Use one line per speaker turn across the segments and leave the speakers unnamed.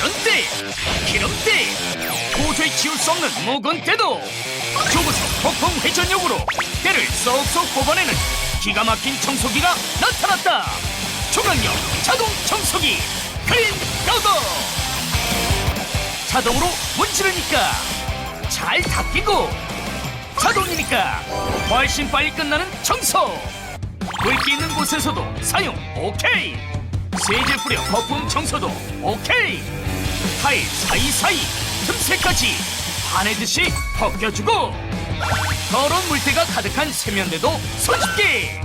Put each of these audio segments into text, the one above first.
연대, 기름대, 도저히 지울 수 없는 묵은 때도 조부석 폭풍 회전력으로 때를 쏙쏙 뽑아내는 기가 막힌 청소기가 나타났다. 초강력 자동 청소기 크린 가고 자동으로 문지르니까 잘 닦이고 자동이니까 훨씬 빨리 끝나는 청소. 물기 있는 곳에서도 사용 오케이 세제 뿌려 거품 청소도 오케이. 타일 사이사이 틈새까지 반해듯이 벗겨주고. 더러운 물때가 가득한 세면대도 손쉽게.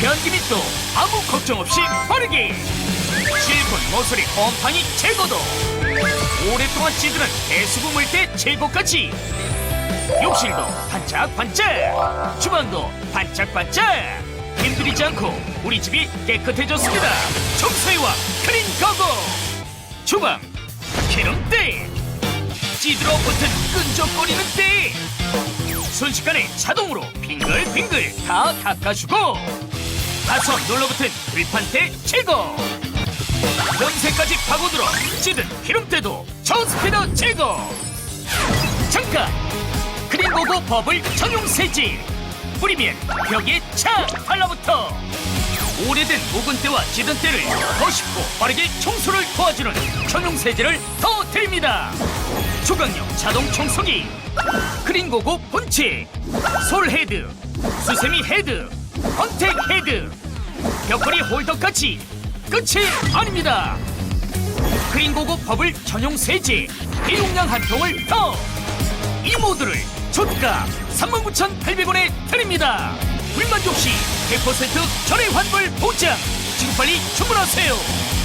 변기 밑도 아무 걱정 없이 빠르게. 실컷 모서리 곰팡이 제거도. 오랫동안 찌드는 배수구 물때 제거까지. 욕실도 반짝반짝. 주방도 반짝반짝 힘들이지 않고 우리 집이 깨끗해졌습니다. 청소의 왕 크린 거고! 주방 기름때 찌들어 붙은 끈적거리는 때 순식간에 자동으로 빙글빙글 다 닦아주고! 다섯 눌러붙은 들판대 제거 연세까지 파고들어 찌든 기름때도 저스피드 제거 잠깐! 크림보고 버블 전용 세제 뿌리면 벽에 착 달라붙어 오래된 때와 찌든 때를 더 쉽고 빠르게 청소를 도와주는 전용 세제를 더 드립니다. 초강력 자동 청소기 크린고고 본체 솔 헤드 수세미 헤드 컨택 헤드 벽걸이 홀더까지 끝이 아닙니다. 크린고고 버블 전용 세제 대용량 한 통을 더. 이 모드를 저가 39,800원에 드립니다. 불만족 시 100% 전액 환불 보장. 지금 빨리 주문하세요.